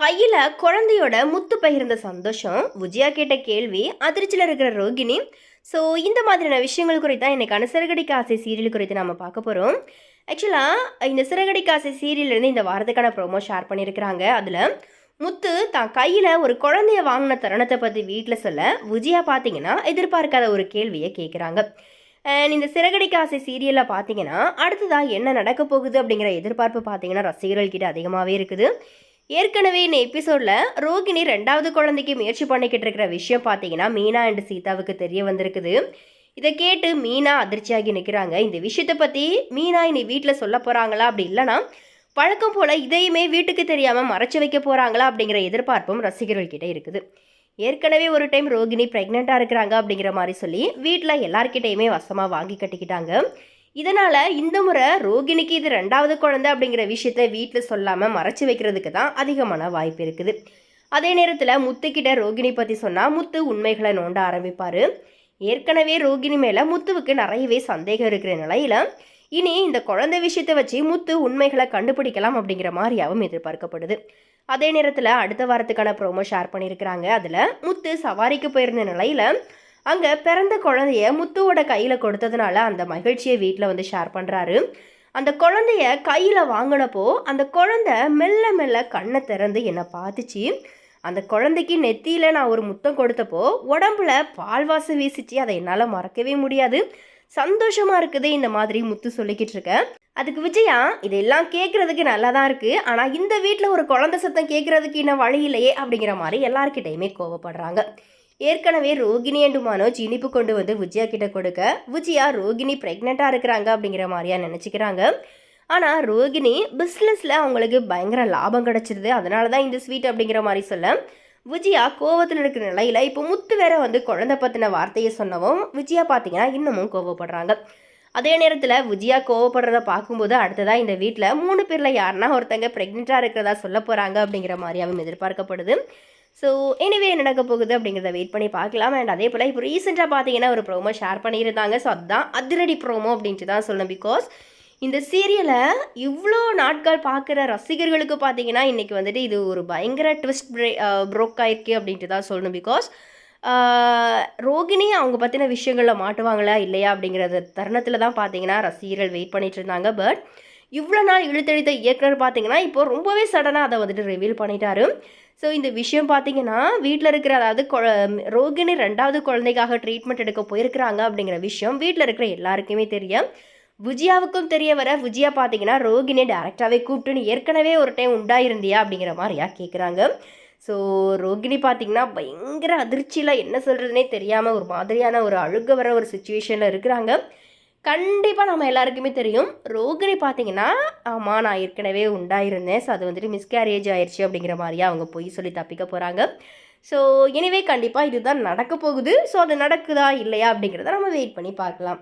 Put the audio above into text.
கையில் குழந்தையோட முத்து பகிர்ந்த சந்தோஷம் விஜயா கேட்ட கேள்வி அதிர்ச்சியில் இருக்கிற ரோகிணி. ஸோ இந்த மாதிரியான விஷயங்கள் குறித்து தான் இன்றைக்கான சிறகடிக்க ஆசை சீரியல் குறித்து நம்ம பார்க்க போகிறோம் ஆக்சுவலாக இந்த சிறகடிக்க ஆசை சீரியல்லேருந்து இந்த வாரத்துக்கான ப்ரோமோ ஷேர் பண்ணியிருக்கிறாங்க அதில் முத்து தான் கையில் ஒரு குழந்தைய வாங்கின தருணத்தை பற்றி வீட்டில் சொல்ல விஜயா பார்த்தீங்கன்னா எதிர்பார்க்காத ஒரு கேள்வியை கேட்குறாங்க அண்ட் இந்த சிறகடிக்க ஆசை சீரியலில் பார்த்தீங்கன்னா அடுத்ததாக என்ன நடக்க போகுது அப்படிங்கிற எதிர்பார்ப்பு பார்த்தீங்கன்னா ரசிகர்கள்கிட்ட அதிகமாகவே இருக்குது. ஏற்கனவே இந்த எபிசோடில் ரோகிணி ரெண்டாவது குழந்தைக்கு முயற்சி பண்ணிக்கிட்டு இருக்கிற விஷயம் பார்த்தீங்கன்னா மீனா அண்ட் சீதாவுக்கு தெரிய வந்திருக்குது. இதை கேட்டு மீனா அதிர்ச்சியாகி நிற்கிறாங்க இந்த விஷயத்தை பற்றி மீனா இனி வீட்டில் சொல்ல போகிறாங்களா அப்படி இல்லைனா வழக்கம் போல் இதையுமே வீட்டுக்கு தெரியாமல் மறைச்சு வைக்க போகிறாங்களா அப்படிங்கிற எதிர்பார்ப்பும் ரசிகர்கள்கிட்ட இருக்குது. ஏற்கனவே ஒரு டைம் ரோகிணி ப்ரெக்னெண்ட்டாக இருக்கிறாங்க அப்படிங்கிற மாதிரி சொல்லி வீட்டில் எல்லார்கிட்டையுமே வசமாக வாங்கி கட்டிக்கிட்டாங்க. இதனால் இந்த முறை ரோகிணிக்கு இது ரெண்டாவது குழந்தை அப்படிங்கிற விஷயத்த வீட்டில் சொல்லாமல் மறைச்சி வைக்கிறதுக்கு தான் அதிகமான வாய்ப்பு இருக்குது. அதே நேரத்தில் முத்துக்கிட்ட ரோகிணி பற்றி சொன்னால் முத்து உண்மைகளை நோண்ட ஆரம்பிப்பார். ஏற்கனவே ரோகிணி மேலே முத்துவுக்கு நிறையவே சந்தேகம் இருக்கிற நிலையில் இனி இந்த குழந்தை விஷயத்தை வச்சு முத்து உண்மைகளை கண்டுபிடிக்கலாம் அப்படிங்கிற மாதிரியாகவும் எதிர்பார்க்கப்படுது. அதே நேரத்தில் அடுத்த வாரத்துக்கான ப்ரோமோ ஷேர் பண்ணியிருக்கிறாங்க. அதில் முத்து சவாரிக்கு போயிருந்த நிலையில் அங்கே பிறந்த குழந்தைய முத்துவோட கையில் கொடுத்ததுனால அந்த மகிழ்ச்சியை வீட்டில் வந்து ஷேர் பண்ணுறாரு அந்த குழந்தைய கையில் வாங்கினப்போ அந்த குழந்தை மெல்ல மெல்ல கண்ணை திறந்து என்னை பார்த்துச்சு. அந்த குழந்தைக்கு நெத்தியில் நான் ஒரு முத்தம் கொடுத்தப்போ உடம்புல பால்வாசம் வீசிச்சு அதை என்னால் மறக்கவே முடியாது. சந்தோஷமாக இருக்குது இந்த மாதிரி முத்து சொல்லிக்கிட்டு இருக்கேன் அதுக்கு விஜயா இதெல்லாம் கேட்குறதுக்கு நல்லா தான் இருக்குது ஆனால் இந்த வீட்டில் ஒரு குழந்தை சத்தம் கேட்குறதுக்கு இன்னும் வழி இல்லையே அப்படிங்கிற மாதிரி எல்லாருக்கிட்டையுமே கோவப்படுறாங்க. ஏற்கனவே ரோகிணி அண்டு மனோஜ் இனிப்பு கொண்டு வந்து விஜயா கிட்ட கொடுக்க விஜயா ரோகிணி ப்ரெக்னெண்ட்டாக இருக்கிறாங்க அப்படிங்கிற மாதிரியா நினச்சிக்கிறாங்க. ஆனால் ரோகிணி பிஸ்னஸில் அவங்களுக்கு பயங்கர லாபம் கிடச்சிருது. அதனால தான் இந்த ஸ்வீட் அப்படிங்கிற மாதிரி சொல்ல விஜயா கோவத்தில் இருக்கிற நிலையில் இப்போ முத்து வேற வந்து குழந்தை பற்றின வார்த்தையை சொன்னவும் விஜயா பார்த்தீங்கன்னா இன்னமும் கோவப்படுறாங்க. அதே நேரத்தில் விஜயா கோவப்படுறத பார்க்கும்போது அடுத்ததாக இந்த வீட்டில் மூணு பேரில் யாருன்னா ஒருத்தங்க ப்ரெக்னெண்ட்டாக இருக்கிறதா சொல்ல போகிறாங்க அப்படிங்கிற மாதிரியாகவும் எதிர்பார்க்கப்படுது. ஸோ எனிவே நடக்க போகுது அப்படிங்கிறத வெயிட் பண்ணி பார்க்கலாம். அண்ட் அதே போல் இப்போ ரீசெண்டாக பார்த்தீங்கன்னா ஒரு ப்ரோமோ ஷேர் பண்ணியிருந்தாங்க. ஸோ அதுதான் அதிரடி ப்ரோமோ அப்படின்ட்டு தான் சொல்லணும். பிகாஸ் இந்த சீரியலை இவ்வளோ நாட்கள் பார்க்குற ரசிகர்களுக்கு பார்த்தீங்கன்னா இன்றைக்கி வந்துட்டு இது ஒரு பயங்கர ட்விஸ்ட் பிரே ப்ரோக் ஆயிருக்கு அப்படின்ட்டு தான் சொல்லணும். பிகாஸ் ரோகிணி அவங்க பற்றின விஷயங்களில் மாட்டுவாங்களா இல்லையா அப்படிங்கிறத தருணத்தில் தான் பார்த்தீங்கன்னா ரசிகர்கள் வெயிட் பண்ணிகிட்டு இருந்தாங்க. பட் இவ்வளோ நாள் இழுத்தெழுத்த இயக்குனர் பார்த்தீங்கன்னா இப்போ ரொம்பவே சடனாக அதை வந்துட்டு ரிவீல் பண்ணிட்டாரு. ஸோ இந்த விஷயம் பார்த்தீங்கன்னா வீட்டில் இருக்கிற அதாவது ரோகிணி ரெண்டாவது குழந்தைக்காக ட்ரீட்மெண்ட் எடுக்க போயிருக்கிறாங்க அப்படிங்கிற விஷயம் வீட்டில் இருக்கிற எல்லாருக்குமே தெரியும். விஜயாவுக்கும் தெரிய வர விஜயா பார்த்தீங்கன்னா ரோகிணி டேரெக்டாகவே கூப்பிட்டுன்னு ஏற்கனவே ஒரு டைம் உண்டாயிருந்தியா அப்படிங்கிற மாதிரியா கேட்குறாங்க ஸோ ரோகிணி பார்த்தீங்கன்னா பயங்கர அதிர்ச்சியில் என்ன சொல்கிறதுனே தெரியாமல் ஒரு மாதிரியான ஒரு அழுக வர ஒரு சுச்சுவேஷனில் இருக்கிறாங்க. கண்டிப்பாக நம்ம எல்லாருக்குமே தெரியும். ரோகிணி பார்த்தீங்கன்னா ஆமாம் நான் ஏற்கனவே உண்டாயிருந்தேன். ஸோ அது வந்துட்டு மிஸ்கேரேஜ் ஆயிடுச்சு அப்படிங்கிற மாதிரியே அவங்க பொய் சொல்லி தப்பிக்க போகிறாங்க ஸோ எனிவே கண்டிப்பாக இதுதான் நடக்க போகுது. ஸோ அது நடக்குதா இல்லையா அப்படிங்கிறத நம்ம வெயிட் பண்ணி பார்க்கலாம்.